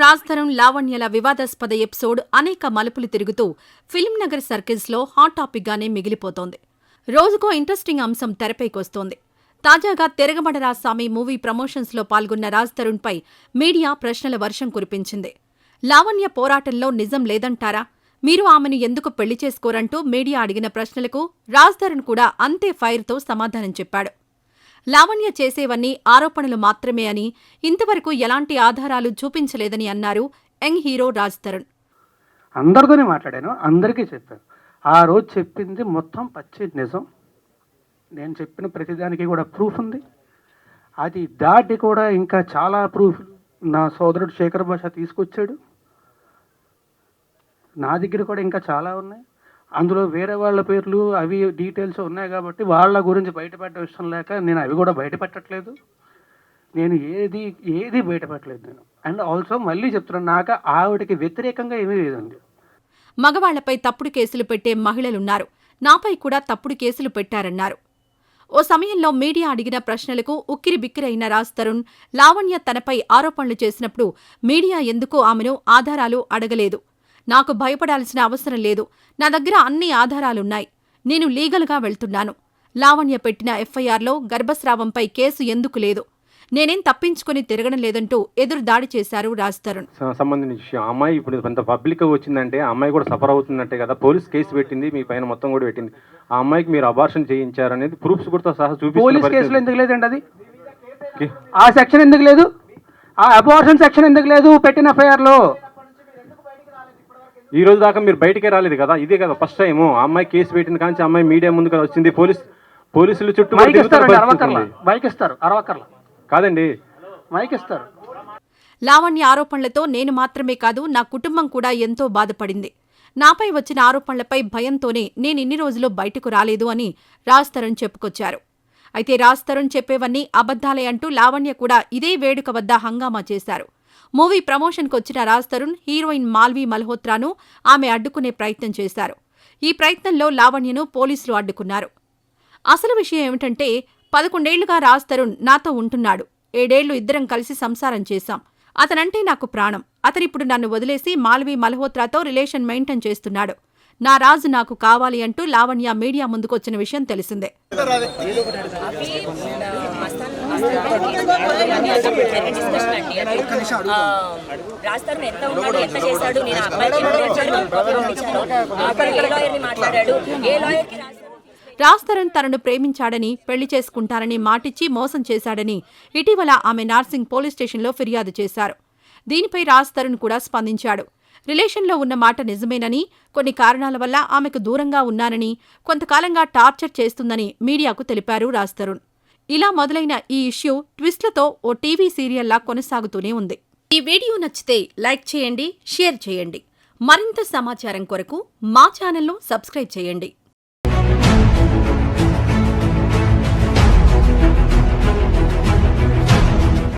Young Raj Tarun లావణ్యల వివాదాస్పద episode అనేక మలుపులు తిరుగుతూ ఫిల్మ్ నగర్ సర్కిల్స్లో హాట్ టాపిక్గానే మిగిలిపోతోంది. రోజుకో ఇంట్రెస్టింగ్ అంశం తెరపైకొస్తోంది తాజాగా తిరగబడరా మూవీ ప్రమోషన్స్లో పాల్గొన్న రాజ్ తరుణ్పై మీడియా ప్రశ్నల వర్షం కురిపించింది. లావణ్య పోరాటంలో నిజం లేదంటారా? మీరు ఆమెను ఎందుకు పెళ్ళి చేసుకోరంటూ మీడియా అడిగిన ప్రశ్నలకు రాజ్ తరుణ్ కూడా అంతే ఫైర్తో సమాధానం చెప్పాడు. లావణ్య చేసేవన్నీ ఆరోపణలు మాత్రమే అని ఇంతవరకు ఎలాంటి ఆధారాలు చూపించలేదని అన్నారు యంగ్ హీరో రాజ్ తరుణ్. అందరితోనే మాట్లాడాను అందరికీ చెప్పాను. ఆ రోజు చెప్పింది మొత్తం పచ్చి నిజం. నేను చెప్పిన ప్రతిదానికి కూడా ప్రూఫ్ ఉంది. అది దాటి కూడా ఇంకా చాలా ప్రూఫ్ నా సోదరుడు శేఖర్ భాష తీసుకొచ్చాడు. నా దగ్గర కూడా ఇంకా చాలా ఉన్నాయి. అందులో వేరే వాళ్ళ పేర్లు అవి డీటెయిల్స్ ఉన్నాయి కాబట్టి వాళ్ళ గురించి బయటపెట్టే ఇష్టం లేక నేను అవి కూడా బయటపెట్టట్లేదు. నేను ఏది ఏది బయటపెట్టలేదు నేను. అండ్ ఆల్సో మళ్ళీ చెప్తున్నాను నాకు ఆవిడకి వ్యతిరేకంగా ఏమీ లేదండి. మగవాళ్ళపై తప్పుడు కేసులు పెట్టే మహిళలున్నారు. నాపై కూడా తప్పుడు కేసులు పెట్టారన్నారు. ఓ సమయంలో మీడియా అడిగిన ప్రశ్నలకు ఉక్కిరి బిక్కిరైన రాజ్ తరుణ్ లావణ్య తనపై ఆరోపణలు చేసినప్పుడు మీడియా ఎందుకు ఆమెను ఆధారాలు అడగలేదు? నాకు భయపడాల్సిన అవసరం లేదు. నా దగ్గర అన్ని ఆధారాలున్నాయి. నేను లీగల్గా వెళ్తున్నాను. లావణ్య పెట్టిన ఎఫ్ఐఆర్లో గర్భస్రావంపై కేసు ఎందుకు లేదు? నేనేం తప్పించుకుని తిరగడం లేదంటూ ఎదురు దాడి చేశారు రాజ్ తరుణ్. స- సంబంధించిన విషయం అమ్మాయి ఇప్పుడు కొంత పబ్లిక్ వచ్చిందంటే ఆ అమ్మాయి కూడా సఫర్ అవుతున్నట్టే కదా? పోలీస్ కేసు పెట్టింది మీ పైన మొత్తం కూడా పెట్టింది. ఆ అమ్మాయికి మీరు అబార్షన్ చేయించారు అనేది ప్రూఫ్స్ కూడా సహా చూపిస్తున్న పోలీస్. కేసులో ఎందుకు లేదండి అది? ఆ సెక్షన్ ఎందుకు లేదు? ఆ అబార్షన్ సెక్షన్ ఎందుకు లేదు? పెట్టిన ఎఫ్ఐఆర్లో? ఈ రోజు దాకా మీరు బయటికే రాలేదు కదా? ఇదే కదా ఫస్ట్ టైం ఆ అమ్మాయి కేసు పెట్టింది కానీ అమ్మాయి మీడియా ముందుకు వచ్చింది. పోలీస్ పోలీసులు చుట్టూ. మైక్ ఇస్తారు. అరవకర్ల. కాదండి. మైక్ ఇస్తారు. లావణ్య ఆరోపణలతో నేను మాత్రమే కాదు నా కుటుంబం కూడా ఎంతో బాధపడింది. నాపై వచ్చిన ఆరోపణలపై భయంతోనే నేను ఇన్ని రోజులు బయటకు రాలేదు అని రాజ్ తరుణ్ చెప్పుకొచ్చారు. అయితే రాజ్ తరుణ్ చెప్పేవన్నీ అబద్ధాలే అంటూ లావణ్య కూడా ఇదే వేడుక వద్ద హంగామా చేశారు. మూవీ ప్రమోషన్కు వచ్చిన రాజ్ తరుణ్ హీరోయిన్ మాల్వీ మల్హోత్రాను ఆమె అడ్డుకునే ప్రయత్నం చేశారు. ఈ ప్రయత్నంలో లావణ్యను పోలీసులు అడ్డుకున్నారు. అసలు విషయం ఏమిటంటే పదకొండేళ్ళుగా రాజ్ తరుణ్ నాతో ఉంటున్నాడు. ఏడేళ్ళు ఇద్దరం కలిసి సంసారం చేశాం. అతనంటే నాకు ప్రాణం. అతనిప్పుడు నన్ను వదిలేసి మాల్వీ మల్హోత్రాతో రిలేషన్ మెయింటైన్ చేస్తున్నాడు. నా రాజు నాకు కావాలి అంటూ లావణ్య మీడియా ముందుకొచ్చిన విషయం తెలిసిందే. రాస్తారు ఎంత ఉన్నాడు ఎంత చేశాడు నేను అబ్బాయికి ఏ లాయర్ని మాట్లాడాడు ఏ లాయర్కి రాజ్ తరుణ్ తనను ప్రేమించాడని పెళ్ళి చేసుకుంటానని మాటిచ్చి మోసం చేశాడని ఇటీవల ఆమె నార్సింగ్ పోలీస్ స్టేషన్లో ఫిర్యాదు చేశారు దీనిపై రాజ్ తరుణ్ కూడా స్పందించాడు రిలేషన్లో ఉన్న మాట నిజమేనని కొన్ని కారణాల వల్ల ఆమెకు దూరంగా ఉన్నానని కొంతకాలంగా టార్చర్ చేస్తుందని మీడియాకు తెలిపారు రాజ్ తరుణ్ ఇలా మొదలైన ఈ ఇష్యూ ట్విస్ట్లతో ఓ టీవీ సీరియల్లా కొనసాగుతూనే ఉంది. ఈ వీడియో నచ్చితే లైక్ చేయండి షేర్ చేయండి. మరింత సమాచారం కొరకు మా ఛానల్ను సబ్స్క్రైబ్ చేయండి.